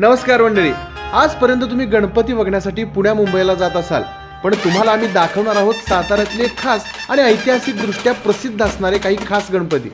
नमस्कार मंडळी. आजपर्यंत तुम्ही गणपती बघण्यासाठी पुण्या मुंबईला जात असाल. पण तुम्हाला आम्ही दाखवणार आहोत साताऱ्यातले खास आणि ऐतिहासिकदृष्ट्या प्रसिद्ध असणारे काही खास गणपती.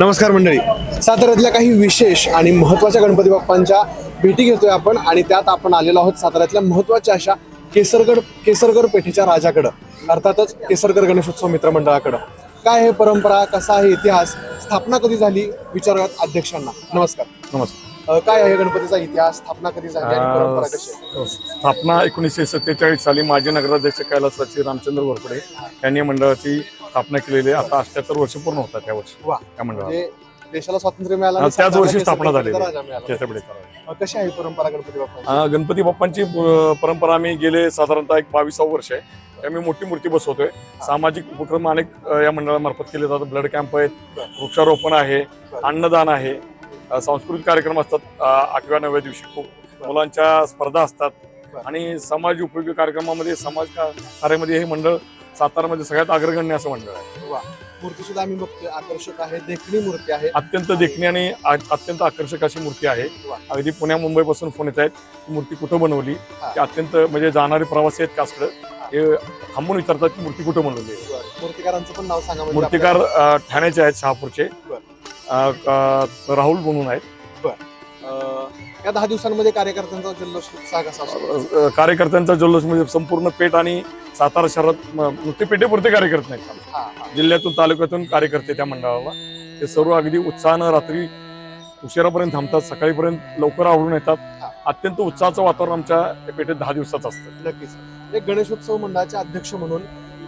नमस्कार मंडळी. साताऱ्यातल्या काही विशेष आणि महत्त्वाच्या गणपती बाप्पांच्या भेटी घेतोय आपण आणि त्यात आपण आलेलो आहोत साताऱ्यातल्या महत्त्वाच्या अशा केसरगड केसरगड पेठेच्या राजाकडं अर्थातच केसरगड गणेशोत्सव मित्रमंडळाकडं. काय आहे परंपरा? कसा आहे इतिहास? स्थापना कधी झाली? विचारूयात अध्यक्षांना. नमस्कार. नमस्कार. अ, काय आहे गणपतीचा इतिहास? स्थापना कधी झाली आणि परंपरा कशी आहे? अं, स्थापना एकोणीसशे सत्तेचाळीस साली माजी नगराध्यक्ष कैलासवासी रामचंद्र घोरपडे यांनी मंडळाची स्थापना केलेली आहे. आता अठ्याहत्तर वर्ष पूर्ण होतात त्या वर्षी. वा. त्या मंडळाला. म्हणजे देशाला स्वातंत्र्य मिळालं आणि त्याच वर्षी स्थापना झालेली केसरगडचा आहे. राजा मिळाला. केसरगडे करावे. अ, कशी आहे परंपरा गणपती बाप्पा अं, गणपती बाप्पांची अं, परंपरा आम्ही गेले साधारणतः एक बावीसावं वर्ष आहे. आम्ही मोठी मूर्ती बसवतोय. सामाजिक उपक्रम अनेक अं, या मंडळामार्फत केले जातात. ब्लड कॅम्प आहेत वृक्षारोपण आहे अन्नदान आहे अं, सांस्कृतिक कार्यक्रम असतात. अं, आठव्या नवव्या दिवशी खूप मुलांच्या स्पर्धा असतात. आणि समाज उपयोगी कार्यक्रमामध्ये समाज का- कार्यामध्ये हे मंडळ सातारामध्ये सगळ्यात अग्रगण्य असं मंडळ आहे. वा. मूर्ती सुद्धा आम्ही बघतोय. आकर्षक आहे देखणी मूर्ती आहे. अत्यंत देखणी आणि आ- अत्यंत आकर्षक अशी मूर्ती आहे. वा. अगदी पुण्या मुंबईपासून फोन येत आहेत ही मूर्ती कुठं बनवली? हा. ती अत्यंत म्हणजे जाणारे प्रवासी आहेत कासकडं. हे. थांबून विचारतात की मूर्ती कुठं बनवली आहे. बरं. मूर्तिकारांचं पण नाव सांगा म्हणजे मूर्तिकार अं, ठाण्याचे आहेत शहापूरचे. बर. अं, क- राहुल म्हणून आहेत. आपल्याला, अं, या दहा दिवसांमध्ये कार्यकर्त्यांचा जल्लोष उत्साह कसा असतो? अं, कार्यकर्त्यांचा जल्लोष म्हणजे संपूर्ण पेठ आणि सातारा शहरात म- नुसते पेठेपुरते कार्यकर्ते नाहीत आमचे. हा, हा. जिल्ह्यातून तालुक्यातून कार्यकर्ते त्या मंडळाला ते सर्व अगदी उत्साहानं रात्री उशिरापर्यंत थांबतात सकाळीपर्यंत लवकर आवडून येतात. अत्यंत उत्साहाचं वातावरण आमच्या पेठेत दहा दिवसाचं असतं. नक्कीच. एक गणेशोत्सव मंडळाचे अध्यक्ष म्हणून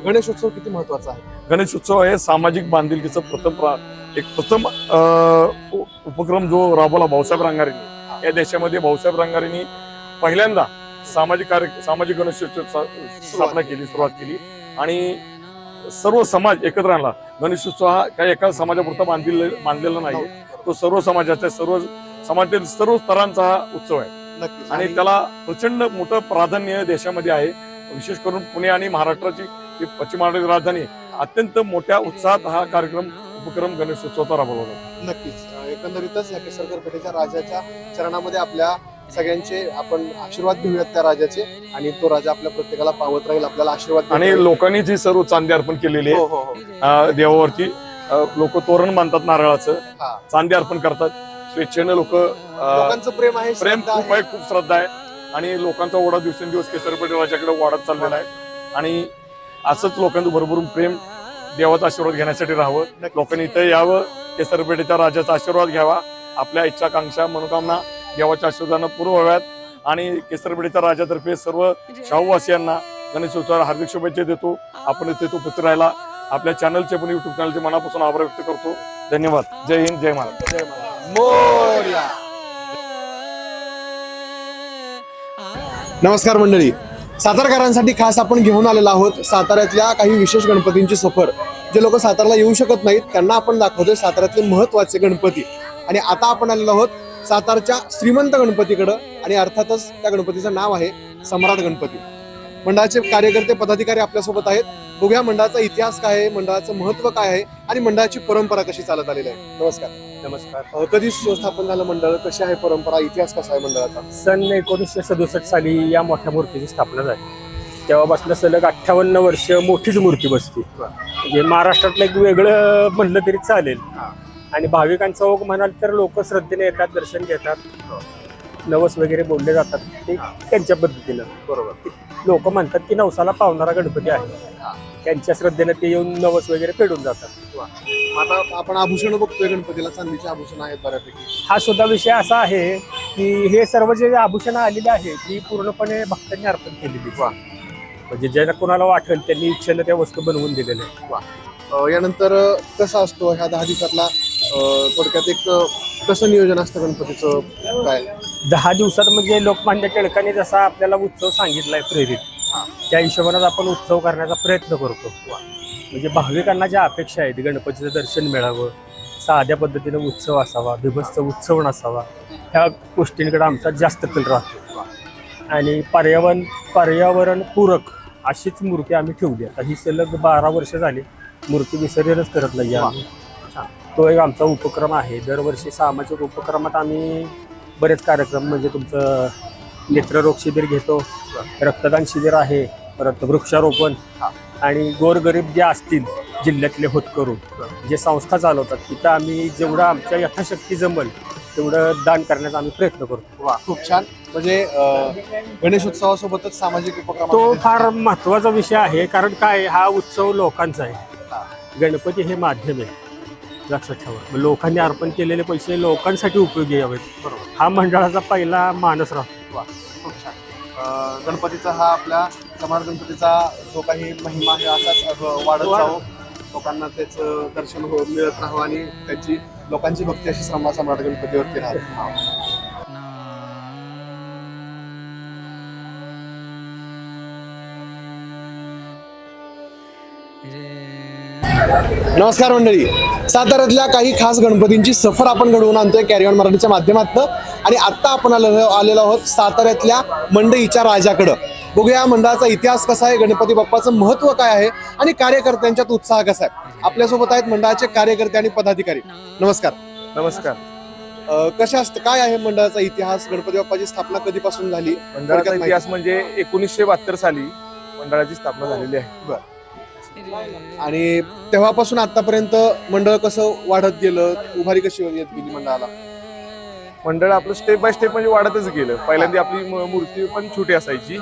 गणेशोत्सव किती महत्त्वाचा आहे? गणेश उत्सव हे सामाजिक बांधिलकीचं प्रथम प्रा- एक प्रथम अं, उ- उपक्रम जो राबवला भाऊसाहेब रांगारेंनी या देशामध्ये भाऊसाहेब रांगारेंनी पहिल्यांदा सामाजिक कार्य सामाजिक गणेशोत्सव स्थापना केली सुरुवात केली. आणि सर्व समाज एकत्र आणला. गणेशोत्सव हा काही एका समाजापुरता बांधलेला बांधलेला नाही. तो सर्व समाजाचा सर्व समाजातील सर्व स्तरांचा हा उत्सव आहे. आणि त्याला प्रचंड मोठं प्राधान्य देशामध्ये आहे. विशेष करून पुणे आणि महाराष्ट्राची पश्चिम महाराष्ट्राची राजधानी अत्यंत मोठ्या उत्साहात हा कार्यक्रम उपक्रम गणेशोत्सवाचा राबवला जातो. नक्कीच. एकंदरीतच या केसरकर राजाच्या चरणामध्ये आपल्या सगळ्यांचे आपण आशीर्वाद घेऊयात त्या राजाचे आणि तो राजा आपल्या प्रत्येकाला पावत राहील आपल्याला आशीर्वाद आणि. लोकांनी जी सर्व चांदी अर्पण केलेली हो आहे हो हो. अं, देवावरती लोक तोरण बांधतात नारळाचं हा. चांदी अर्पण करतात. स्वेच्छेने लोक लोकांचं प्रेम आहे प्रेम खूप आहे. खूप श्रद्धा आहे. आणि लोकांचा ओढा दिवसेंदिवस केसरपेठ राजाकडे वाढत चाललेला आहे. आणि असंच लोकांचं भरभरून प्रेम देवाचा आशीर्वाद घेण्यासाठी राहावं. लोकांनी इथं यावं. केसरपेठेच्या राजाचा आशीर्वाद घ्यावा आपल्या इच्छाकांक्षा मनोकामना देवाच्या आशीर्वादानं पूर्ण व्हाव्यात. आणि केसरपेठेच्या राजातर्फे सर्व शाहूवासियांना गणेशोत्सवाला हार्दिक शुभेच्छा देतो. आपण इथे तो उपस्थित राहिला आपल्या चॅनलचे पण युट्यूब चॅनलचे मनापासून आभार व्यक्त करतो. धन्यवाद. जय हिंद जय महाराज जय महाराज. नमस्कार मंडळी. सातारकरांसाठी खास आपण घेऊन आलेलो आहोत. साताऱ्यातल्या काही विशेष गणपतींची सफर. जे लोक सातारला येऊ शकत नाहीत त्यांना आपण दाखवतोय साताऱ्यातले महत्त्वाचे गणपती. आणि आता आपण आलेलो आहोत सातारच्या श्रीमंत गणपतीकडं आणि अर्थातच त्या गणपतीचं नाव आहे सम्राट गणपती. मंडळाचे कार्यकर्ते पदाधिकारी आपल्यासोबत आहेत. बघूया मंडळाचा इतिहास काय आहे मंडळाचं महत्त्व काय आहे आणि मंडळाची परंपरा कशी चालत आलेली आहे. नमस्कार. नमस्कार. कधी स्थापन झालं मंडळ? कशी आहे परंपरा? इतिहास कसा आहे मंडळाचा? सन एकोणीसशे सदुसष्ट साली या मोठ्या मूर्तीची स्थापना झाली. तेव्हापासून सलग अठ्ठावन्न वर्ष मोठीच मूर्ती बसते. म्हणजे महाराष्ट्रातलं एक वेगळं म्हणलं तरी चालेल. आणि भाविकांचा ओघ म्हणाल तर लोक श्रद्धेने येतात दर्शन घेतात. नवस वगैरे बोलले जातात. ते त्यांच्या पद्धतीनं. बरोबर. लोक म्हणतात की नवसाला पावणारा गणपती आहे. त्यांच्या श्रद्धेनं ते येऊन नवस वगैरे फेडून जातात. आता आपण आभूषण बघतोय गणपतीला चांदीचे आभूषण आहेत बऱ्यापैकी. हा सुद्धा विषय असा आहे की हे सर्व जे आभूषणं आलेली आहेत ती पूर्णपणे भक्तांनी अर्पण केलेली म्हणजे ज्यांना कोणाला वाटेल त्यांनी इच्छेनं त्या वस्तू बनवून दिलेल्या आहेत. अं, यानंतर अं, कसा असतो ह्या दहा दिवसातला अं, थोडक्यात एक अं, कसं नियोजन असतं गणपतीचं? काय? दहा दिवसात म्हणजे लोकमान्य टिळकांनी जसा आपल्याला उत्सव सांगितलाय प्रेरित त्या हिशोबानेच आपण उत्सव करण्याचा प्रयत्न करतो. म्हणजे भाविकांना ज्या अपेक्षा आहेत गणपतीचं दर्शन मिळावं साध्या पद्धतीनं उत्सव असावा बिभत्स उत्सव नसावा ह्या गोष्टींकडे आमचा जास्त कल राहतो. आणि पर्यावरण पर्यावरण पूरक अशीच मूर्ती आम्ही ठेवली. आता ही सलग बारा वर्ष झाली मूर्ती विसर्जनच करत नाही आम्ही. तो एक आमचा उपक्रम आहे. दरवर्षी सामाजिक उपक्रमात आम्ही बरेच कार्यक्रम म्हणजे तुमचं नेत्ररोग शिबिर घेतो रक्तदान शिबिर आहे परत वृक्षारोपण आणि गोरगरीब जे असतील जिल्ह्यातले होतकरू जे संस्था चालवतात तिथं आम्ही जेवढं आमच्या यथाशक्ती जमल तेवढं दान करण्याचा आम्ही प्रयत्न करतो. वा खूप छान. म्हणजे गणेशोत्सवासोबतच सामाजिक उपक्रम तो फार महत्त्वाचा विषय आहे कारण काय हा उत्सव लोकांचा आहे. गणपती हे माध्यम आहे. लक्षात ठेवा. लोकांनी अर्पण केलेले पैसे लोकांसाठी उपयोगी यावेत. हा मंडळाचा पहिला मानस राहतो. वा खूप छान. गणपतीचा हा आपल्या समाज गणपतीचा जो काही महिमा आहे असाच वाढत जावो. लोकांना त्याचं दर्शन हो मिळत राहावं आणि त्यांची लोकांची भक्ती अशी श्रमा सम्राट गणपतीवरती राहते नमस्कार मंडळी. साताऱ्यातल्या काही खास गणपतींची सफर आपण घडवून आणतोय कॅरियॉन मराठीच्या माध्यमातून. आणि आत्ता आपण आलेलो आलेलो आहोत साताऱ्यातल्या मंडईच्या राजाकडं. बघूया मंडळाचा इतिहास कसा आहे गणपती बाप्पाचं महत्त्व काय आहे आणि कार्यकर्त्यांच्यात उत्साह कसा आहे. आपल्यासोबत आहेत मंडळाचे कार्यकर्ते आणि पदाधिकारी. नमस्कार. नमस्कार. कशा असतं काय आहे मंडळाचा इतिहास गणपती बाप्पाची स्थापना कधीपासून झाली? मंडळाचा. इतिहास म्हणजे एकोणीसशे बहात्तर साली मंडळाची स्थापना झालेली आहे. आणि तेव्हापासून आतापर्यंत मंडळ कसं वाढत गेलं उभारी कशी येत गेली मंडळाला? मंडळ आपलं स्टेप बाय स्टेप म्हणजे वाढतच गेलं. पहिल्यांदा आपली म- मूर्ती पण छोटी असायची.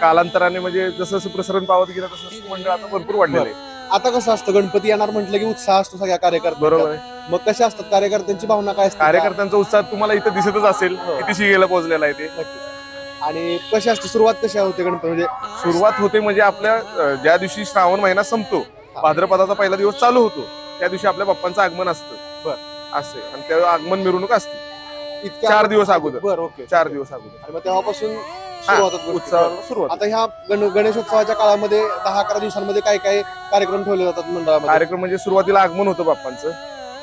कालांतराने म्हणजे जसं जसं प्रसरण पावत गेलं तसं तसं मंडळ आता भरपूर वाढलेलं आहे. आता कसं असतं गणपती येणार म्हटलं की उत्साह असतो सगळ्या कार्यकर्त्यांचा. बरोबर आहे. मग कशा असतात? कार्यकर्त्यांची भावना काय असते? कार्यकर्त्यांचा उत्साह तुम्हाला इथं दिसतच असेल हो. किती शिगेला पोहोचलेला आहे ते. नक्कीच. आणि कशी असते? सुरुवात कशी होते गणपती? म्हणजे सुरुवात होते म्हणजे आपल्या अं, ज्या दिवशी श्रावण महिना संपतो भाद्रपदाचा पहिला दिवस चालू होतो त्या दिवशी आपल्या बाप्पांचं आगमन असतं. बर. असे. आणि त्या आगमन मिरवणूक असते. इतक्या चार दिवस अगोदर. बरं ओके. चार दिवस अगोदर. आणि मग तेव्हापासून हा, सुरुवात होते गोष्टी. उत्सवाला सुरुवात आता ह्या गण गणेशोत्सवाच्या काळामध्ये दहा अकरा दिवसांमध्ये काय काय कार्यक्रम ठेवले जातात मंडळामध्ये? कार्यक्रम म्हणजे सुरुवातीला आगमन होतं बाप्पांचं.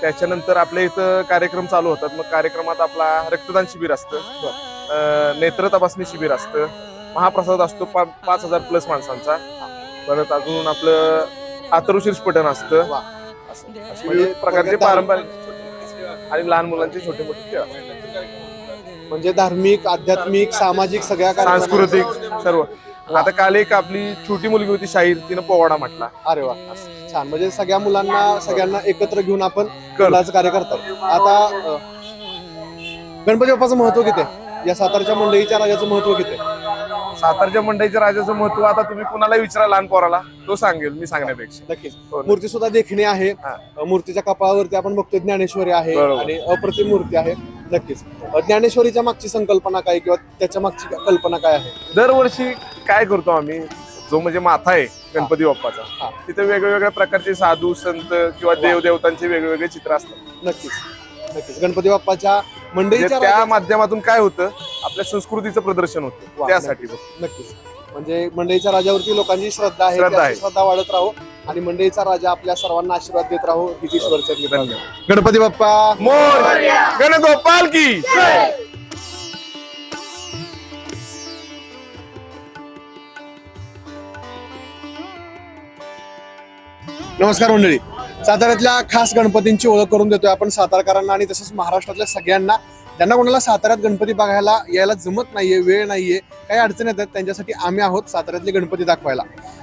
त्याच्यानंतर आपल्या इथं कार्यक्रम चालू होतात. मग कार्यक्रमात आपला रक्तदान शिबिर असतं. अं, नेत्र तपासणी शिबिर असतं. महाप्रसाद असतो पा- पाच हजार प्लस माणसांचा. परत अजून आपलं आतरुशीर स्फोटन असतं. वा. असं- म्हणजे प्रकारचे थोडक्यात पारंपरिक आणि लहान मुलांचे छोटे मोठे खेळ. म्हणजे धार्मिक आध्यात्मिक सामाजिक सगळ्या सांस्कृतिक सर्व. आता काल एक आपली छोटी मुलगी होती शाहीर तिनं पोवाडा म्हटला. अरे वा. छान. म्हणजे सगळ्या मुलांना सगळ्यांना एकत्र घेऊन आपण. मंडळाचं कार्य करतात आता अ, गणपती बाप्पाचं महत्त्व किती आहे? या सातारच्या मंडळीच्या राजाचं महत्त्व किती आहे? सातारच्या मंडईच्या राजाचं महत्त्व आता तुम्ही कुणाला विचारा लहान पोराला तो सांगेल मी सांगण्यापेक्षा. नक्कीच. हो. मूर्ती सुद्धा देखणी आहे. हा. अ, मूर्तीच्या कपाळावरती आपण बघतोय ज्ञानेश्वरी आहे बरोबर. आणि अप्रतिम मूर्ती आहे. नक्कीच. अ, ज्ञानेश्वरीच्या मागची संकल्पना काय किंवा त्याच्या मागची कल्पना काय आहे? दरवर्षी काय करतो आम्ही जो म्हणजे माथा आहे गणपती हा. बाप्पाचा तिथे वेगवेगळ्या प्रकारचे साधू संत किंवा देवदेवतांचे वेगवेगळे चित्र असतात. नक्कीच. नक्कीच. गणपती बाप्पाच्या म्हणजे मंडळीच्या त्या राजाचं- माध्यमातून काय होतं आपल्या संस्कृतीचं प्रदर्शन होतं. त्यासाठी. नक्कीच म्हणजे मंडईच्या राजावरती लोकांची श्रद्धा आहे श्रद्धा वाढत राहो आणि मंडईचा राजा आपल्या सर्वांना आशीर्वाद देत राहो ही ईश्वरच्या. गणपती बाप्पा. मोर. गणगोपाल की नमस्कार मंडळी. साताऱ्यातल्या खास गणपतींची ओळख करून देतोय आपण सातारकरांना आणि तसंच महाराष्ट्रातल्या सगळ्यांना. ज्यांना कोणाला साताऱ्यात गणपती बघायला यायला जमत नाहीये वेळ नाहीये काही अडचण येतात त्यांच्यासाठी आम्ही आहोत साताऱ्यातले गणपती दाखवायला.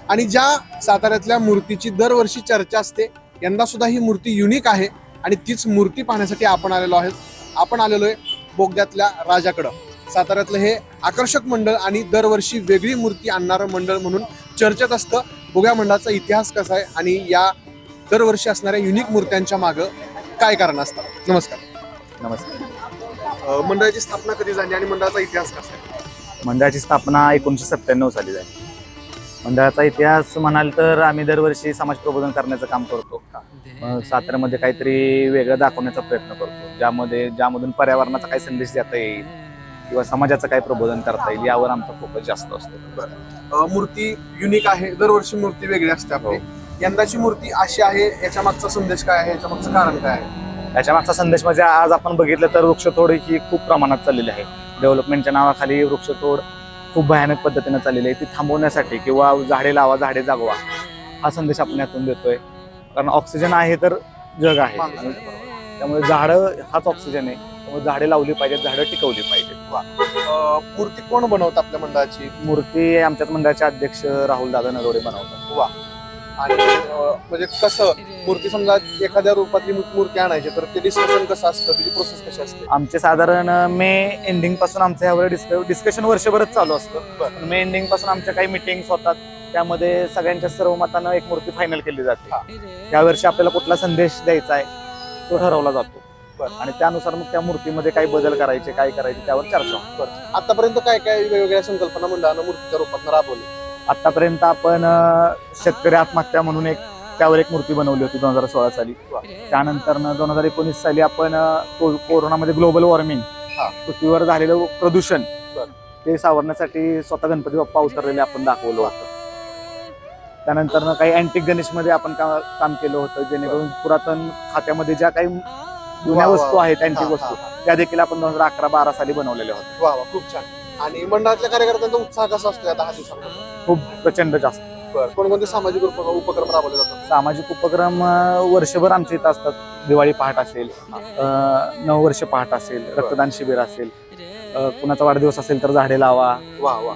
आणि ज्या साताऱ्यातल्या मूर्तीची दरवर्षी चर्चा असते यंदा सुद्धा ही मूर्ती युनिक आहे आणि तीच मूर्ती पाहण्यासाठी आपण आलेलो आहोत. आपण आलेलो आहे बोगद्यातल्या राजाकडं. साताऱ्यातलं हे आकर्षक मंडळ आणि दरवर्षी वेगळी मूर्ती आणणारं मंडळ म्हणून चर्चेत असतं. बोग्या मंडळाचा इतिहास कसा आहे आणि या दरवर्षी असणाऱ्या युनिक मूर्त्यांच्या मागं काय कारण असतं. नमस्कार. नमस्कार मंडळाची स्थापना कधी झाली आणि मंडळाचा इतिहास कसा आहे? मंडळाची स्थापना एकोणीसशे सत्त्याण्णव साली झाली. मंडळाचा इतिहास म्हणाल तर आम्ही दरवर्षी समाज प्रबोधन करण्याचं काम करतो. अं, साताऱ्यामध्ये काहीतरी वेगळं दाखवण्याचा प्रयत्न करतो. ज्यामध्ये ज्यामधून पर्यावरणाचा काही संदेश देता येईल किंवा समाजाचं काही प्रबोधन करता येईल यावर आमचा फोकस जास्त असतो. अ, मूर्ती युनिक आहे. दरवर्षी मूर्ती वेगळी असते आपली. यंदाची मूर्ती अशी आहे याच्या मागचा संदेश काय आहे? याच्या मागचं कारण काय आहे? त्याच्या मागचा संदेश म्हणजे आज आपण बघितलं तर वृक्षतोड ही खूप प्रमाणात चाललेली आहे. डेव्हलपमेंटच्या नावाखाली वृक्षतोड खूप भयानक पद्धतीने चाललेली आहे. ती थांबवण्यासाठी किंवा झाडे लावा झाडे जागवा हा संदेश आपण यातून देतोय. कारण ऑक्सिजन आहे तर जग आहे. त्यामुळे झाडं हाच ऑक्सिजन आहे. त्यामुळे झाडे लावली पाहिजेत झाडं टिकवली पाहिजेत. मूर्ती कोण बनवतं आपल्या मंडळाची? मूर्ती आमच्याच मंडळाचे अध्यक्ष राहुल दादा नरोडे बनवतात. आणि म्हणजे कसं मूर्ती समजा एखाद्या रूपातली मूर्ती आणायची तर ते डिस्कशन कसं असतं? त्याची प्रोसेस कशी असते? आमचे साधारण मे एंडिंगपासून आमचं यावर डिस्कशन वर्षभरच चालू असतं. मे एंडिंगपासून आमच्या काही मिटिंग्स होतात. त्यामध्ये सगळ्यांच्या सर्व मतानं एक मूर्ती फायनल केली जाते. यावर्षी आपल्याला कुठला संदेश द्यायचा आहे तो ठरवला जातो. आणि त्यानुसार मग त्या मूर्तीमध्ये काही बदल करायचे काय करायचे त्यावर चर्चा होते. आतापर्यंत काय काय वेगवेगळ्या संकल्पना मंडळानं मूर्तीच्या रूपात राबवली? आतापर्यंत आपण शेतकरी आत्महत्या म्हणून एक त्यावर एक मूर्ती बनवली होती दोन हजार सोळा साली त्यानंतर दोन हजार एकोणीस साली आपण कोरोनामध्ये ग्लोबल वॉर्मिंग. पृथ्वीवर झालेलं प्रदूषण. ते सावरण्यासाठी स्वतः गणपती बाप्पा उतरलेले आपण दाखवलं होतं त्यानंतर काही अँटिक गणेशमध्ये आपण काम केलं होतं जेणेकरून पुरातन खात्यामध्ये ज्या काही जुन्या वस्तू. आहेत अँटिक वस्तू त्या देखील आपण दोन हजार अकरा बारा साली बनवलेल्या होत्या खूप छान आणि मंडळातल्या कार्यकर्त्यांचा उत्साह कसा असतो या दहा दिवसांमध्ये? खूप प्रचंड जास्त. बरं कोणकोणते सामाजिक उप- उपक्रम राबवले जातात? सामाजिक उपक्रम अं, वर्षभर आमच्या इथं असतात. दिवाळी पहाट असेल अं, नववर्ष पहाट असेल रक्तदान शिबिर असेल अं, कुणाचा वाढदिवस असेल तर झाडे लावा. वा वा.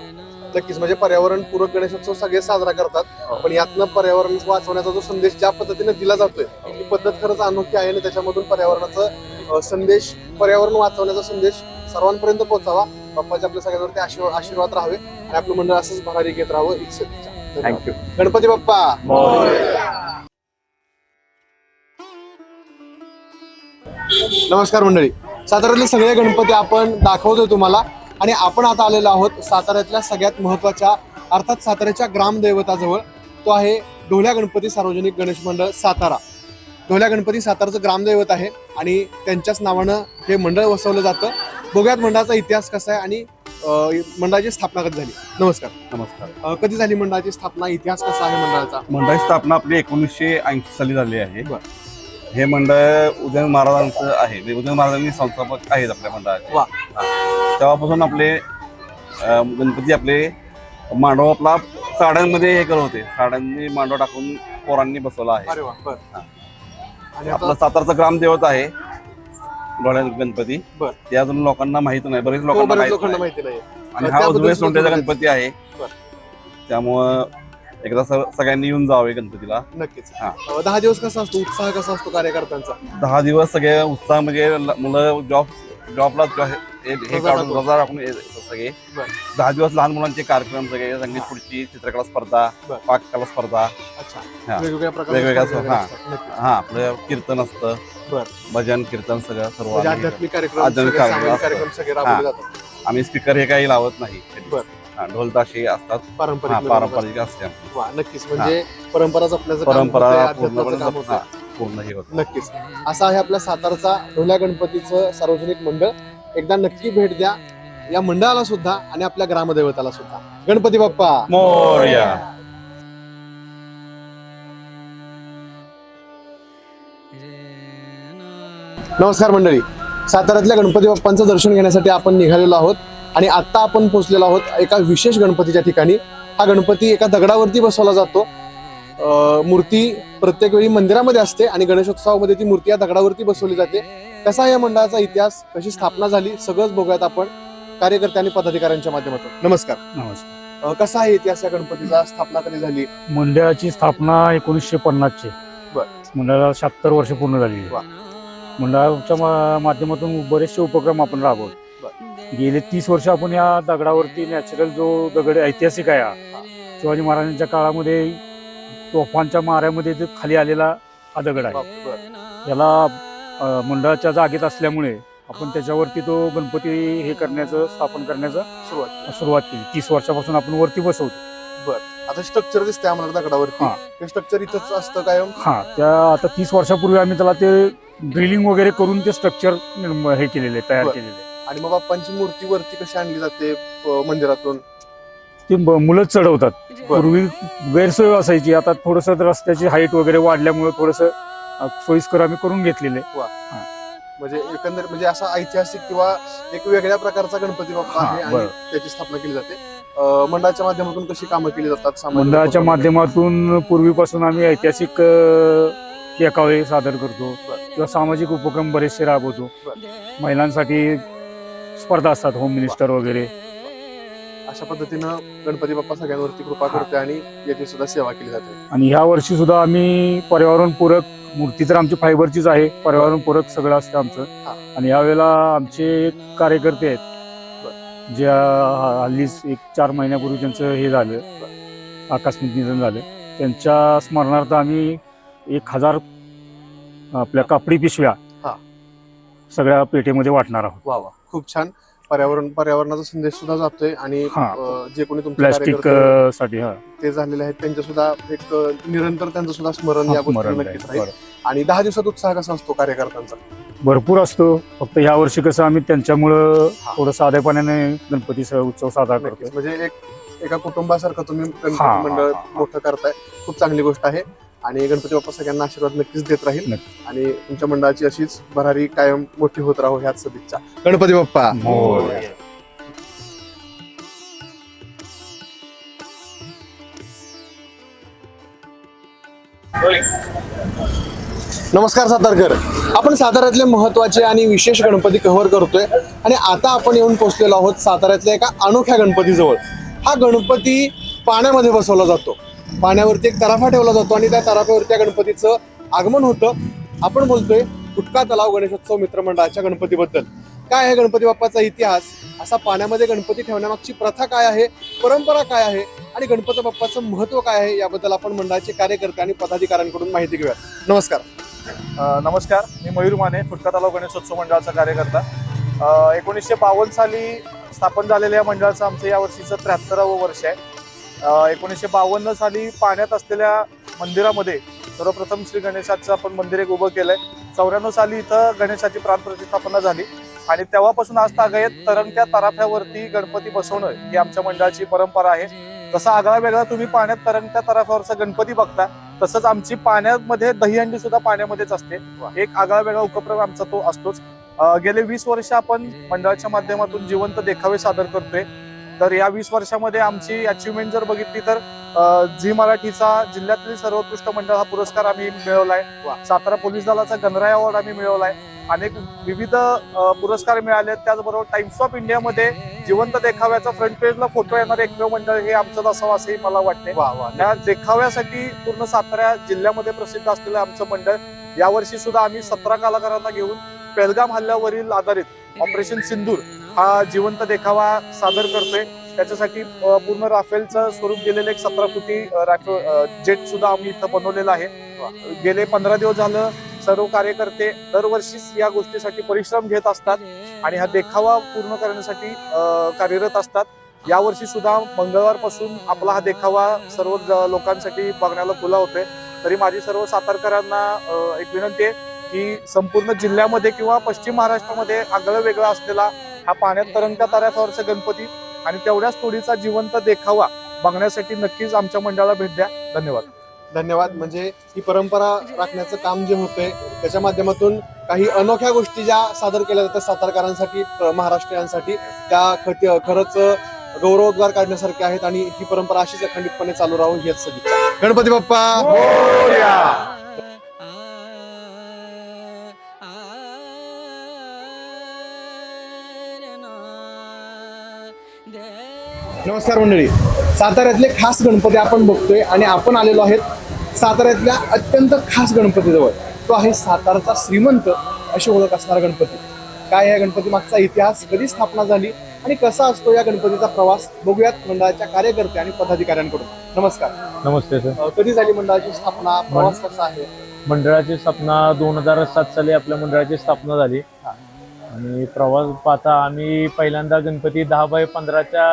नक्कीच म्हणजे पर्यावरण पूरक गणेशोत्सव सगळे साजरा करतात पण यातनं पर्यावरण वाचवण्याचा जो संदेश ज्या पद्धतीने दिला जातोय ती पद्धत खरंच अनोखी आहे आणि त्याच्यामधून पर्यावरणाचा अ, संदेश पर्यावरण वाचवण्याचा संदेश सर्वांपर्यंत पोहोचावा. बाप्पाच्या आपल्या सगळ्यांवरती आशीर्वाद आशीर्वाद राहावे आणि आपलं मंडळ असंच भरारी घेत राहावं. Thank you Ganpati Bappa. नमस्कार मंडळी. साताऱ्यातले सगळे गणपती आपण दाखवतोय तुम्हाला आणि आपण आता आलेलो आहोत साताऱ्यातल्या सगळ्यात महत्त्वाच्या अर्थात साताऱ्याच्या ग्रामदैवताजवळ. तो आहे ढोल्या गणपती सार्वजनिक गणेश मंडळ सातारा. ढोल्या गणपती साताराचं ग्रामदैवत आहे आणि त्यांच्याच नावानं हे मंडळ वसवलं जातं. बघूयात मंडळाचा इतिहास कसा आहे आणि मंडळाची स्थापना कधी झाली? नमस्कार. नमस्कार. अं, कधी झाली मंडळाची स्थापना? इतिहास कसा आहे मंडळाचा? मंडळाची स्थापना आपली एकोणीसशे ऐंशी साली झाली आहे. बर. हे मंडळ उदयन महाराजांचं आहे. म्हणजे उदयन महाराजांनी संस्थापक आहेत आपल्या मंडळाचे. वा. हा. तेव्हापासून आपले अं, गणपती आपले मांडव आपला साड्यांमध्ये हे करत होते. साड्यांनी मांडव टाकून पोरांनी बसवला आहे. अरे वा. बर. आणि आपला सातारचा ग्रामदेवत आहे डोळ्या गणपती बर. ते अजून लोकांना माहीत नाही बरेच हो, लोकांना बऱ्याच माहीत लोकांना नाही. माहिती नाही आणि हा त्याबद्दल उजवे सुद्धा सोंडेचा गणपती आहे बर. त्यामुळं एकदा सगळ्यांनी येऊन जावे गणपतीला नक्कीच हा. अं, दहा दिवस कसा असतो उत्साह कसा असतो कार्यकर्त्यांचा दहा दिवस सगळे उत्साह म्हणजे ल- मुलं जॉब जॉबला हे हे काढून टाकून. रजा राखून ये- सगळे. दहा दिवस लहान मुलांचे कार्यक्रम सगळे संगीत खुर्ची चित्रकला स्पर्धा. पाककला स्पर्धा अच्छा हा. वेगवेगळ्या वेगवेगळ्या हा. हा आपलं कीर्तन असतं. भजन कीर्तन सगळं सर्व म्हणजे आध्यात्मिक कार्यक्रम आध्यात्मिक सगळे कार्यक्रम सामाजिक असतात. कार्यक्रम सगळे राबवले जातात आम्ही स्पीकर हे काही लावत नाही बर. हा, ढोल ताशे असतात पारंपरिक पारंपरिक असते आमची. असतात. वा नक्कीच म्हणजे परंपरा जपण्याचं काम परंपरा होतंय, अध्यात्माचं पूर्णपणे काम जप- होतंय. हा, पूर्ण हे होतं नक्कीच असा आहे आपल्या सातारचा ढोल्या गणपतीचं सार्वजनिक मंडळ एकदा नक्की भेट द्या. या मंडळाला सुद्धा आणि आपल्या ग्रामदैवताला सुद्धा. गणपती बाप्पा. मोरया. नमस्कार मंडळी. साताऱ्यातल्या गणपती बाप्पांचं दर्शन घेण्यासाठी आपण निघालेलो आहोत आणि आता आपण पोहोचलेलो आहोत एका विशेष गणपतीच्या ठिकाणी. हा गणपती एका दगडावरती बसवला जातो. मूर्ती प्रत्येक वेळी मंदिरामध्ये असते आणि गणेशोत्सवामध्ये ती मूर्ती या दगडावरती बसवली जाते. कसा या मंडळाचा इतिहास कशी स्थापना झाली सगळंच बघूयात आपण कार्यकर्ते आणि पदाधिकाऱ्यांच्या माध्यमातून. नमस्कार. नमस्कार. अं, कसा आहे इतिहास या गणपतीचा? स्थापना कधी झाली? मंडळाची स्थापना एकोणीसशे पन्नासची. बर. मंडळाला शहात्तर वर्ष पूर्ण झाली. वा. मंडळाच्या मा- माध्यमातून बरेचसे उपक्रम आपण राबवतो गेले तीस वर्ष आपण या दगडावरती नॅचरल जो दगड ऐतिहासिक आहे हा शिवाजी महाराजांच्या काळामध्ये तोफांच्या माऱ्यामध्ये खाली आलेला हा दगड आहे. बाप- बरं. याला मंडळाच्या जागेत असल्यामुळे आपण त्याच्यावरती तो गणपती हे करण्याचं स्थापन करण्याचं सुरुवात सुरुवात केली. तीस वर्षापासून आपण वरती बसवतो. आता स्ट्रक्चर दिसते आम्हाला दगडावरती. हा. हे स्ट्रक्चर इथंच असतं कायम? हा. त्या आता तीस वर्षापूर्वी आम्ही त्याला ते ड्रिलिंग वगैरे करून ते स्ट्रक्चर हे केलेले तयार बरं. केलेले. आणि मग बाप्पांची मूर्ती वरती कशी आणली जाते अ, मंदिरातून? ते ब- मुलंच चढवतात. पूर्वी गैरसोय असायची. आता थोडस रस्त्याची हाईट वगैरे वाढल्यामुळे थोडस सोयीस्कर आम्ही करून घेतलेले म्हणजे एकंदर म्हणजे असा ऐतिहासिक किंवा एक वेगळ्या प्रकारचा गणपती बाप्पा आहे आणि. त्याची स्थापना केली जाते अ, मंडळाच्या माध्यमातून कशी कामं केली जातात मंडळाच्या? माध्यमातून पूर्वीपासून आम्ही ऐतिहासिक अ, देखावे सादर करतो बरं. किंवा सामाजिक उपक्रम बरेचसे राबवतो बरं. महिलांसाठी स्पर्धा असतात होम मिनिस्टर वगैरे अशा पद्धतीनं गणपती बाप्पा सगळ्यांवरती कृपा करते आणि याची सुद्धा सेवा केली जाते. आणि ह्या वर्षी सुद्धा आम्ही पर्यावरणपूरक मूर्ती तर आमची फायबरचीच आहे पर्यावरणपूरक सगळं असतं आमचं. हा. आणि यावेळेला आमचे कार्यकर्ते आहेत. जे अ, हल्लीच एक चार महिन्यापूर्वी त्यांचं हे झालं आकस्मिक निधन झालं. त्यांच्या स्मरणार्थ आम्ही एक हजार आपल्या कापडी पिशव्या हा. सगळ्या पेठेमध्ये वाटणार आहोत. वा वा. खूप छान. पर्यावरण पर्यावरणाचा संदेश सुद्धा जातोय आणि हा. अ, जे कोणी तुमचे प्लॅस्टिक कार्यकर्ते अ, साठी हा ते झालेले आहेत त्यांच्या सुद्धा एक अ, निरंतर त्यांचं सुद्धा स्मरण या गोष्टी स्मरण नक्कीच राहील. राहील बरं. आणि दहा दिवसात उत्साह कसा असतो कार्यकर्त्यांचा भरपूर असतो फक्त ह्या वर्षी कसं आम्ही त्यांच्यामुळं हा. थोडं साधेपणाने गणपती स- उत्सव साजरा करतो नक्कीच म्हणजे एक एका कुटुंबासारखं तुम्ही गणपती हा, मंडळ हा. मोठं करताय खूप चांगली गोष्ट आहे आणि गणपती बाप्पा सगळ्यांना आशीर्वाद नक्कीच देत राहील. आणि तुमच्या मंडळाची अशीच भरारी कायम मोठी होत राहो ह्याच सदिच्छा गणपती बाप्पा. नमस्कार सातारकर. आपण साताऱ्यातले महत्त्वाचे आणि विशेष गणपती कव्हर करतोय. आणि आता आपण येऊन पोहोचलेलो आहोत साताऱ्यातल्या एका अनोख्या गणपतीजवळ. हा गणपती पाण्यामध्ये बसवला जातो. पाण्यावरती एक तराफा ठेवला जातो आणि त्या तराफ्यावरती त्या गणपतीचं आगमन होतं. आपण बोलतोय गुटका तलाव गणेशोत्सव मित्रमंडळाच्या गणपतीबद्दल. काय आहे गणपती बाप्पाचा इतिहास? असा पाण्यामध्ये गणपती ठेवण्यामागची प्रथा काय आहे? परंपरा काय आहे? आणि गणपती बाप्पाचं महत्त्व काय आहे? याबद्दल आपण मंडळाचे कार्यकर्ते आणि पदाधिकाऱ्यांकडून माहिती घेऊया नमस्कार. नमस्कार. मी मयूर माने फुटका तलाव गणेशोत्सव मंडळाचा कार्यकर्ता. एकोणीसशे बावन्न साली स्थापन झालेल्या या मंडळाचं आमचं या वर्षीचं त्र्याहत्तरावं वर्ष आहे. एकोणीसशे बावन्न साली पाण्यात असलेल्या मंदिरामध्ये सर्वप्रथम श्री गणेशाचं आपण मंदिर एक उभं केलंय. चौऱ्याण्णव साली इथं गणेशाची प्राणप्रतिष्ठापना झाली. आणि तेव्हापासून आज तागायत तरंगत्या तराफ्यावरती गणपती बसवणं ही आमच्या मंडळाची परंपरा आहे. तसा आगळा वेगळा तुम्ही पाण्यात तरंगत्या तराफ्यावरचा गणपती बघता तसंच आमची पाण्यामध्ये दहीहंडी सुद्धा पाण्यामध्येच असते. एक आगळा वेगळा उपक्रम आमचा तो असतोच. गेले वीस वर्ष आपण मंडळाच्या माध्यमातून जिवंत देखावे सादर करतोय. तर या वीस वर्षामध्ये आमची अचिव्हमेंट जर बघितली तर झी मराठीचा जिल्ह्यातील सर्वोत्कृष्ट मंडळ हा पुरस्कार आम्ही मिळवलाय. सातारा पोलीस दलाचा गणराय अवॉर्ड आम्ही मिळवलाय. अनेक विविध पुरस्कार मिळाले त्याचबरोबर टाइम्स ऑफ इंडियामध्ये जिवंत देखाव्याचा फ्रंट पेजला फोटो येणार एकमेव मंडळ हे आमचं असावं असंही मला वाटते वा वा. या देखाव्यासाठी पूर्ण सातारा जिल्ह्यामध्ये प्रसिद्ध असलेलं आमचं मंडळ यावर्षी सुद्धा आम्ही सतरा कलाकारांना घेऊन पेलगाम हल्ल्यावरील आधारित ऑपरेशन सिंदूर हा जिवंत देखावा सादर करतोय. त्याच्यासाठी पूर्ण राफेलचं स्वरूप गेलेलं एक सतरा फुटी राफेल जेट सुद्धा आम्ही इथं बनवलेलं आहे. गेले पंधरा दिवस झालं सर्व कार्यकर्ते दरवर्षीच या गोष्टीसाठी परिश्रम घेत असतात आणि हा देखावा पूर्ण करण्यासाठी कार्यरत असतात. यावर्षी सुद्धा मंगळवारपासून आपला हा देखावा सर्व लोकांसाठी बघण्याला खुला होतोय. तरी माझी सर्व सातारकरांना एक विनंती आहे की संपूर्ण जिल्ह्यामध्ये किंवा पश्चिम महाराष्ट्रामध्ये आगळं वेगळा असलेला हा पाण्यात तरंगत्या ताऱ्यावरचा गणपती आणि तेवढ्याच तोडीचा जिवंत देखावा बघण्यासाठी नक्कीच आमच्या मंडळाला भेट द्या. धन्यवाद. धन्यवाद. म्हणजे ही परंपरा राखण्याचं काम जे होतंय त्याच्या माध्यमातून काही अनोख्या गोष्टी ज्या सादर केल्या जातात सातारकरांसाठी महाराष्ट्रीयांसाठी त्या खत खरंच गौरवोद्गार काढण्यासारख्या आहेत आणि ही परंपरा अशीच अखंडितपणे चालू राहू हेच सदिच्छा. गणपती बाप्पा! नमस्कार मंडळी. साताऱ्यातले खास गणपती आपण बघतोय आणि आपण आलेलो आहेत साताऱ्यातल्या अत्यंत खास गणपतीजवळ. तो आहे सातारचा श्रीमंत अशी ओळख असणारा गणपती. काय आहे गणपती मागचा इतिहास कधी स्थापना झाली आणि कसा असतो या गणपतीचा प्रवास बघूयात मंडळाच्या कार्यकर्ते आणि पदाधिकाऱ्यांकडून. नमस्कार. नमस्ते सर कधी झाली मंडळाची स्थापना? प्रवास कसा आहे? मंडळाची स्थापना दोन हजार सात साली आपल्या मंडळाची स्थापना झाली. आणि प्रवास पाहता आम्ही पहिल्यांदा गणपती दहा बाय पंधराच्या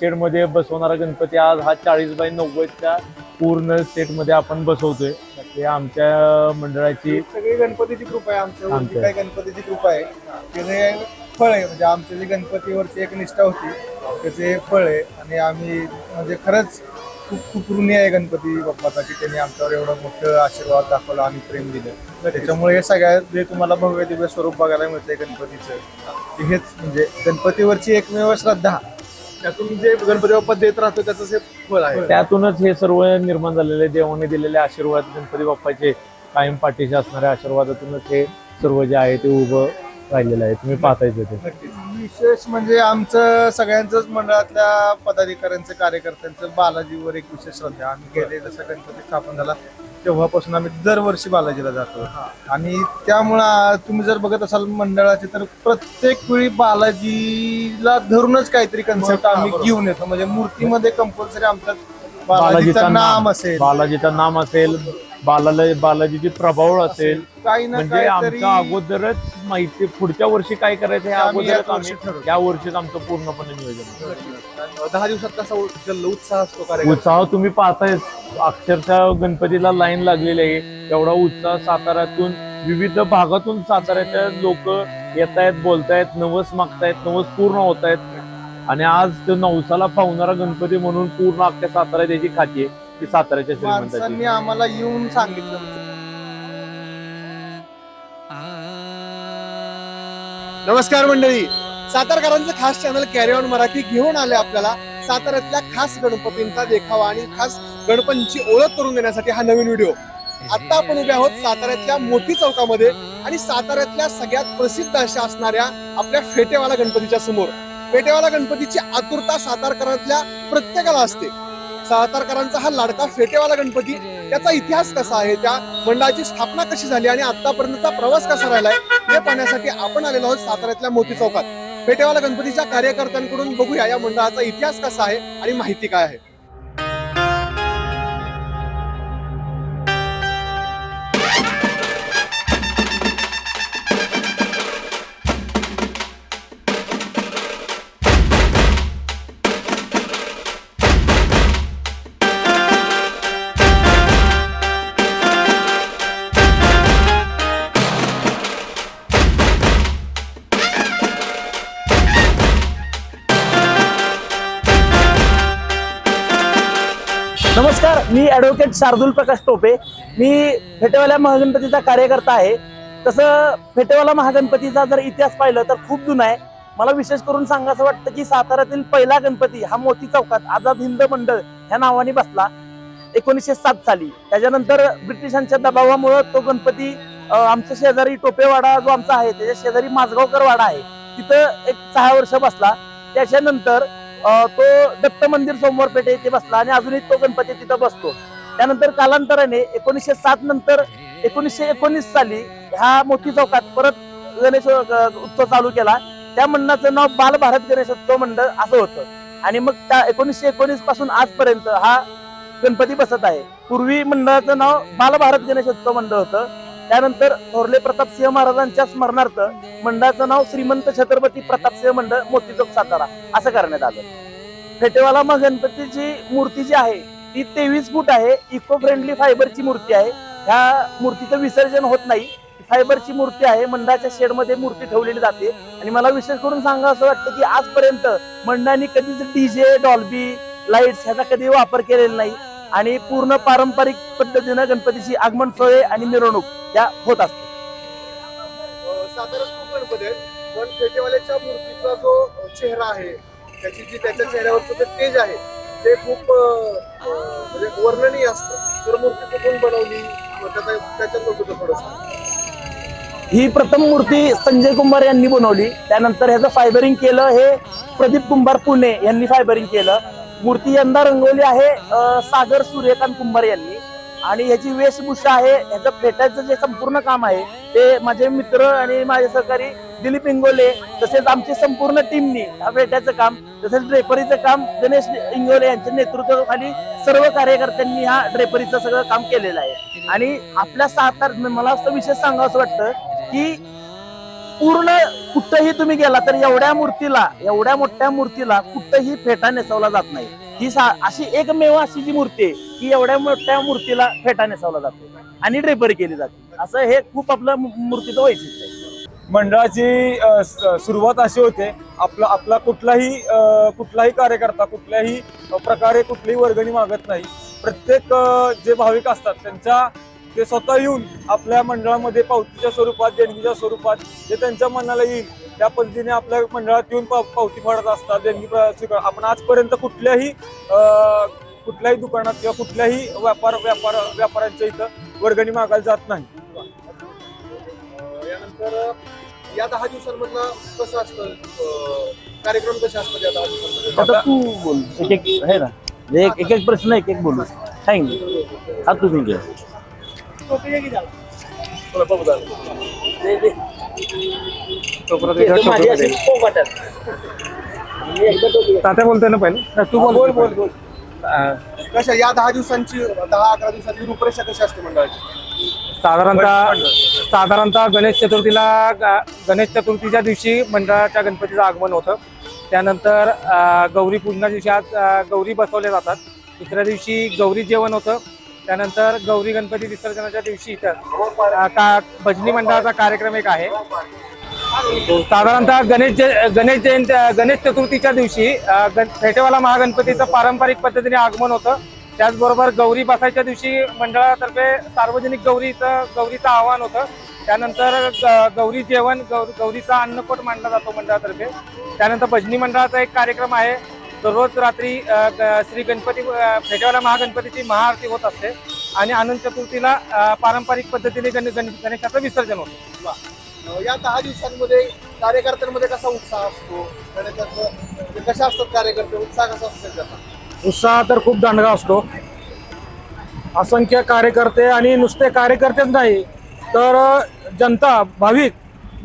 शेडमध्ये बसवणारा गणपती आज हा चाळीस बाय नव्वदच्या पूर्ण सेटमध्ये आपण बसवतोय. ते आमच्या मंडळाची सगळी गणपतीची कृपा आहे आमच्या. काही गणपतीची कृपा आहे? त्याचे फळ आहे. म्हणजे आमच्या जी गणपतीवरची एक निष्ठा होती त्याचे फळ आहे. आणि आम्ही म्हणजे खरंच खूप खूप ऋणी आहे गणपती बाप्पाचा की त्यांनी आमच्यावर एवढं मोठं आशीर्वाद दाखवला आणि प्रेम दिलं. त्याच्यामुळे हे सगळ्यात जे तुम्हाला भव्य दिव्य स्वरूप बघायला मिळतंय गणपतीचं ते हेच म्हणजे गणपतीवरची एकमेव श्रद्धा. त्यातून जे गणपती बाप्पा देत राहतो त्याचं हे फळ आहे त्यातूनच हे सर्व निर्माण झालेले देवाने दिलेले आशीर्वाद गणपती बाप्पाचे कायम पाठीशी असणाऱ्या आशीर्वादातूनच हे सर्व जे आहे ते उभं राहिलेलं आहे तुम्ही पाहतायच ते. विशेष म्हणजे आमचं सगळ्यांचंच मंडळातल्या पदाधिकाऱ्यांचं कार्यकर्त्यांचं बालाजीवर एक विशेष श्रद्धा. आम्ही गेले जसं गणपती स्थापन झाला तेव्हापासून आम्ही दरवर्षी बालाजीला जातो. आणि त्यामुळं तुम्ही जर बघत असाल मंडळाचे तर प्रत्येक वेळी बालाजीला धरूनच काहीतरी कन्सेप्ट आम्ही घेऊन येतो. म्हणजे मूर्तीमध्ये कंपल्सरी आमचं बालाजीचं नाम. असेल. बालाजीचं नाम असेल. बालाला बालाजीची प्रभाव असेल. काही ना म्हणजे काहीतरी आमचं अगोदरच माहिती पुढच्या वर्षी काय करायचं हे आम्ही अगोदरच याच वर्षी आम्ही. या वर्षीच आमचं पूर्णपणे नियोजन आहे. दहा दिवसात कसा जल्ल उत्साह असतो कार्यक्रम. उत्साह तुम्ही पाहताय. अक्षरशः गणपतीला लाईन लागलेली आहे. एवढा उत्साह साताऱ्यातून विविध भागातून साताऱ्याच्या लोक येत आहेत बोलतायत नवस मागतायत नवस पूर्ण होत आहेत आणि आज तो नवसाला पावणारा गणपती म्हणून पूर्ण अख्ख्या सातारा त्याची खाती आहे. ती साताऱ्याच्या माणसांनी श्रीमंताची आम्हाला येऊन सांगितलं. नमस्कार मंडळी. सातारकरांचं खास चॅनल कॅरी ऑन मराठी घेऊन आले आपल्याला. साताऱ्यातल्या खास गणपतींचा देखावा आणि खास गणपतींची ओळख करून देण्यासाठी हा नवीन व्हिडिओ. आता आपण उभे आहोत साताऱ्यातल्या मोती चौकामध्ये आणि साताऱ्यातल्या सगळ्यात प्रसिद्ध अशा असणाऱ्या आपल्या फेटेवाला गणपतीच्या समोर. फेटेवाला गणपतीची आतुरता सातारकरांतल्या प्रत्येकाला असते. सातारकरांचा हा लाडका फेटेवाला गणपती त्याचा इतिहास कसा आहे? त्या मंडळाची स्थापना कशी झाली आणि आतापर्यंतचा प्रवास कसा राहिलाय? हे पाहण्यासाठी आपण आलेलो आहोत साताऱ्यातल्या मोती चौकात. फेटेवाला गणपतीच्या कार्यकर्त्यांकडून बघूया या मंडळाचा इतिहास कसा आहे आणि माहिती काय आहे? ॲडव्होकेट शार्दूल प्रकाश टोपे. मी फेटेवाला महागणपतीचा कार्यकर्ता आहे. तसं फेटेवाला महागणपतीचा जर इतिहास पाहिलं तर खूप जुना आहे. मला विशेष करून सांगायचं वाटतं की साताऱ्यातील पहिला गणपती हा मोती चौकात आझाद हिंद मंडळ ह्या नावाने बसला. एकोणीसशे सात साली. त्याच्यानंतर ब्रिटिशांच्या दबावामुळं तो गणपती आमच्या शेजारी टोपेवाडा जो आमचा आहे त्याच्या शेजारी माझगावकर वाडा आहे तिथं एक सहा वर्ष बसला. त्याच्यानंतर तो दत्त मंदिर सोमवार पेठे येथे बसला आणि अजूनही तो गणपती तिथं बसतो. त्यानंतर कालांतराने एकोणीसशे सात नंतर एकोणीसशे एकोणीस साली ह्या मोठी चौकात परत गणेश उत्सव चालू केला. त्या मंडळाचं नाव बाल भारत गणेशोत्सव मंडळ असं होतं. आणि मग त्या एकोणीसशे एकोणीसपासून आजपर्यंत हा गणपती बसत आहे. पूर्वी मंडळाचं नाव बाल भारत गणेशोत्सव मंडळ होतं. त्यानंतर थोरले प्रतापसिंह महाराजांच्या स्मरणार्थ मंडळाचं नाव श्रीमंत छत्रपती प्रतापसिंह मंडळ मोती चौक सातारा असं करण्यात आलं. फेटेवाला मग गणपतीची मूर्ती जी आहे ती तेवीस फूट आहे. इको फ्रेंडली फायबरची मूर्ती आहे. ह्या मूर्तीचं विसर्जन होत नाही. फायबरची मूर्ती आहे. मंडळाच्या शेडमध्ये मूर्ती ठेवलेली जाते. आणि मला विशेष करून सांगा असं वाटतं की आजपर्यंत मंडळाने कधीच डीजे डॉल्बी लाईट्स ह्याचा कधी वापर केलेला नाही. आणि पूर्ण पारंपरिक पद्धतीनं गणपतीची आगमन सोय आणि मिरवणूक या होत असतात अ, साताऱ्यात खूप गणपती आहेत पण फेटेवाल्याच्या मूर्तीचा जो चेहरा आहे त्याची जी त्याच्या चेहऱ्यावरचं जे तेज आहे ते खूप म्हणजे वर्णनीय असतं. तर मूर्ती कुठून बनवली? थोडंसं ही प्रथम मूर्ती संजय कुंभार यांनी बनवली. त्यानंतर ह्याचं फायबरिंग केलं हे प्रदीप कुंभार पुणे यांनी फायबरिंग केलं. मूर्ती यंदा रंगवली आहे सागर सूर्यकांत कुंभार यांनी. आणि ह्याची वेशभूषा आहे ह्याचं फेटायचं जे संपूर्ण काम आहे ते माझे मित्र आणि माझे सहकारी दिलीप इंगोले तसेच आमची संपूर्ण टीमनी ह्या फेट्याचं काम तसेच ड्रेपरीचं काम गणेश इंगोले यांच्या नेतृत्वाखाली सर्व कार्यकर्त्यांनी ह्या ड्रेपरीचं सगळं काम केलेलं आहे. आणि आपल्या सातार मला असं विशेष सांगावं असं वाटतं की पूर्ण कुठंही तुम्ही गेला तर एवढ्या मूर्तीला एवढ्या मोठ्या मूर्तीला कुठंही फेटा नेसवला जात नाही. ही सा- अशी एकमेव अशी जी मूर्ती आहे की एवढ्या मोठ्या मूर्तीला फेटा नेसवला जातो आणि ड्रेपरी केली जाते. असं हे खूप आपलं मूर्तीचं वैशिष्ट्य आहे. मंडळाची सुरुवात अशी होते आपला आपला कुठलाही कुठलाही कार्यकर्ता कुठल्याही प्रकारे कुठलीही वर्गणी मागत नाही. प्रत्येक जे भाविक असतात त्यांच्या ते स्वतः येऊन आपल्या मंडळामध्ये पावतीच्या स्वरूपात देणगीच्या स्वरूपात जे त्यांच्या मनाला येईल त्या पद्धतीने आपल्या मंडळात येऊन पाव- पावती फाडत असतात देणगी स्वीकार आपण आजपर्यंत कुठल्याही कुठल्याही दुकानात किंवा कुठल्याही व्यापार व्यापार व्यापाऱ्यांच्या इथं वर्गणी मागायला जात नाही. यानंतर या दहा दिवसांमधलं कसं असतं? कार्यक्रम कसे असतात या दहा दिवसांमध्ये? आता तू बोल. एक एक आहे ना? एक एक एक प्रश्न एक एक बोलू. सांगितलं हा तुम्ही घ्या. तात्या बोलतोय ना पहिले? तू बोल बोल बोल. कशा या दहा दिवसांची दहा अकरा दिवसांची रूपरेषा कशी असते मंडळाची? साधारणतः साधारणतः गणेश चतुर्थीला गणेश चतुर्थीच्या दिवशी मंडळाच्या गणपतीचं आगमन होतं. त्यानंतर गौरी पूजनाच्या दिवशी आज गौरी बसवल्या जातात. दुसऱ्या दिवशी गौरी जेवण होतं. त्यानंतर गौरी गणपती विसर्जनाच्या दिवशी इथं का भजनी मंडळाचा कार्यक्रम एक आहे. साधारणतः गणेश जय- गणेश जयंती गणेश चतुर्थीच्या दिवशी गण- फेटेवाला महागणपतीचं पारंपरिक पद्धतीने आगमन होतं. त्याचबरोबर गौरी बसायच्या दिवशी मंडळातर्फे सार्वजनिक गौरी इथं गौरीचं आव्हान होतं. त्यानंतर ग- गौरी जेवण गौ- गौरीचा अन्नकोट मांडला जातो मंडळातर्फे. त्यानंतर भजनी मंडळाचा एक कार्यक्रम आहे. दररोज रात्री श्री गणपती फेटेवाला महागणपतीची महाआरती होत असते आणि अनंत चतुर्थीला पारंपरिक पद्धतीने गण गण- गणेशाचं विसर्जन होतं. या दहा दिवसांमध्ये कार्यकर्त्यांमध्ये कसा उत्साह असतो? गणेशाचं म्हणजे कशा असतात कार्यकर्ते? उत्साह कसा असतो त्यांचा? उत्साह तर खूप दांडगा असतो. असंख्य कार्यकर्ते आणि नुसते कार्यकर्तेच नाही तर जनता भाविक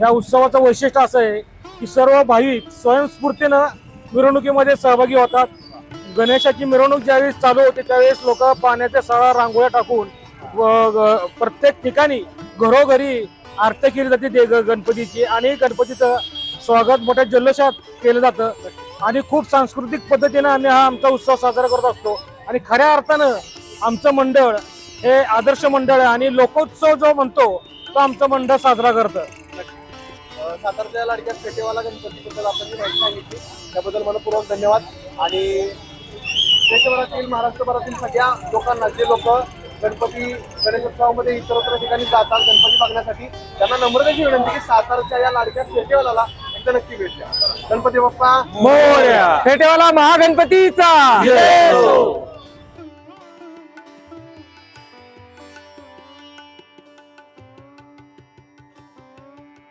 या उत्सवाचं वैशिष्ट्य असं आहे की सर्व भाविक स्वयंस्फूर्तीनं मिरवणुकीमध्ये सहभागी होतात. गणेशाची मिरवणूक ज्यावेळेस चालू होते त्यावेळेस लोक पाण्याच्या सळा रांगोळ्या टाकून व ग- प्रत्येक ठिकाणी घरोघरी आरती केली जाते दे- ग- गणपतीची. आणि गणपतीचं स्वागत मोठ्या जल्लोषात केलं जातं. आणि खूप सांस्कृतिक पद्धतीनं आम्ही हा आमचा उत्सव साजरा करत असतो. आणि खऱ्या अर्थानं आमचं मंडळ हे आदर्श मंडळ आहे. आणि लोकोत्सव जो म्हणतो तो आमचं मंडळ साजरा करतं. सातारच्या लाडक्या पेटेवाला गणपतीबद्दल आपण जी माहिती सांगितली त्याबद्दल मनपूर्वक धन्यवाद. आणि देशभरातील महाराष्ट्रभरातील सगळ्या लोकांना जे लोक गणपती गणेशोत्सवामध्ये इतरत्र ठिकाणी जातात गणपती बघण्यासाठी त्यांना नम्रतेची विनंती की सातारच्या या लाडक्या पेटेवाला एकदा नक्की भेट द्या. गणपती बाप्पा. फेटेवाला महागणपतीचा.